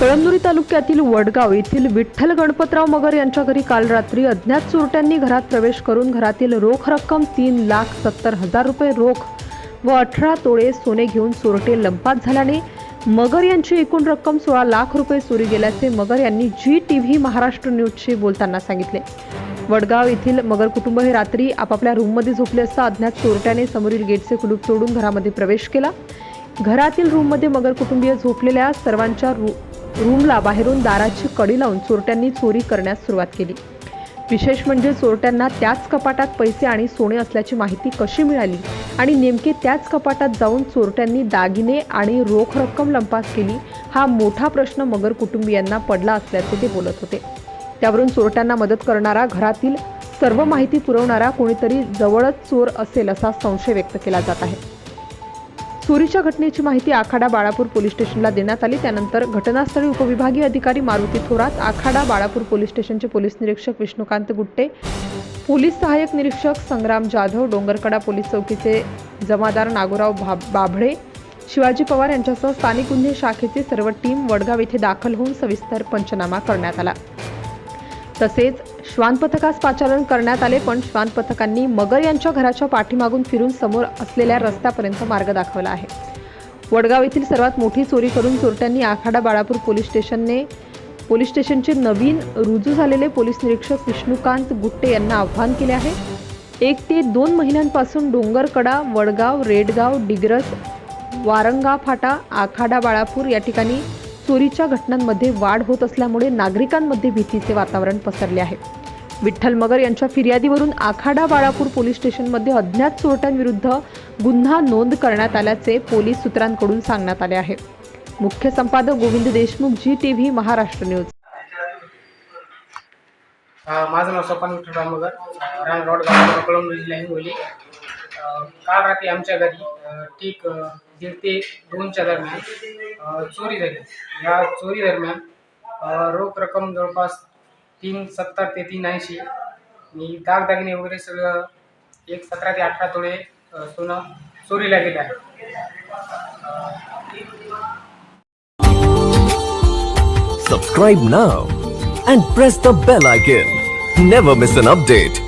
कळमनुरी तालुक्यातील वडगाव येथील विठ्ठल गणपतराव मगर यांच्या घरी काल रात्री अज्ञात चोरट्यांनी घरात प्रवेश करून घरातील रोख रक्कम तीन लाख सत्तर हजार रुपये रोख व अठरा तोळे सोने घेऊन चोरटे लंपात झाल्याने मगर यांची एकूण रक्कम सोळा लाख रुपये चोरी गेल्याचे मगर यांनी जी टी व्ही महाराष्ट्र न्यूजशी बोलताना सांगितले. वडगाव येथील मगर कुटुंब हे रात्री आपापल्या रूममध्ये झोपले असता अज्ञात चोरट्याने समोरील गेटचे कुलूप तोडून घरामध्ये प्रवेश केला. घरातील रूममध्ये मगर कुटुंबीय झोपलेल्या सर्वांच्या रू रूमला बाहेरून दाराची कडी लावून चोरट्यांनी चोरी करण्यास सुरुवात केली. विशेष म्हणजे चोरट्यांना त्याच कपाटात पैसे आणि सोने असल्याची माहिती कशी मिळाली आणि नेमके त्याच कपाटात जाऊन चोरट्यांनी दागिने आणि रोख रक्कम लंपास केली हा मोठा प्रश्न मगर कुटुंबियांना पडला असल्याचे ते बोलत होते. त्यावरून चोरट्यांना मदत करणारा घरातील सर्व माहिती पुरवणारा कोणीतरी जवळच चोर असेल असा संशय व्यक्त केला जात आहे. चोरीच्या घटनेची माहिती आखाडा बाळापूर पोलीस स्टेशनला देण्यात आली. त्यानंतर घटनास्थळी उपविभागीय अधिकारी मारुती थोरात आखाडा बाळापूर पोलीस स्टेशनचे पोलीस निरीक्षक विष्णुकांत गुट्टे पोलीस सहाय्यक निरीक्षक संग्राम जाधव डोंगरकडा पोलीस चौकीचे जमादार नागोराव भा बाभळे शिवाजी पवार यांच्यासह स्थानिक गुन्हे शाखेची सर्व टीम वडगाव येथे दाखल होऊन सविस्तर पंचनामा करण्यात आला. तसेच श्वान पथकास पाचारण करण्यात आले पण श्वान पथकांनी मगर यांच्या घराच्या पाठीमागून फिरून समोर असलेल्या रस्त्यापर्यंत मार्ग दाखवला आहे. वडगाव येथील सर्वात मोठी चोरी करून चोरट्यांनी आखाडा बाळापूर पोलीस स्टेशनने पोलीस स्टेशनचे नवीन रुजू झालेले पोलीस निरीक्षक विष्णुकांत गुट्टे यांना आव्हान केले आहे. एक ते दोन महिन्यांपासून डोंगरकडा वडगाव रेडगाव डिग्रस वारंगा फाटा आखाडा बाळापूर या ठिकाणी चोरीच्या घटनांमध्ये वाढ होत असल्यामुळे नागरिकांमध्ये भीतीचे वातावरण पसरले आहे. विठ्ठल मगर यांच्या फिर्यादीवरून आखाडा बाळापूर पोलीस स्टेशनमध्ये अज्ञात चोरट्यांविरुद्ध गुन्हा नोंद करण्यात आल्याचे पोलीस सूत्रांकडून सांगण्यात आले आहे. मुख्य संपादक Govind Deshmukh G T V Maharashtra news. माझं नाव सोपान विठ्ठलराव मगर. राम रोड कळून हिंगोली काल रात्री आमच्या घरी ठीक दीड ते दोनच्या दरम्यान चोरी झाली या चोरी दरम्यान रोख रक्कम जवळपास तीन सत्तर ते तीन ऐंशी आणि दागदागिने वगैरे सगळं एक सतरा ते अठरा तोळे सोनं चोरीला गेलं आहे Subscribe now and press the bell icon. Never miss an update.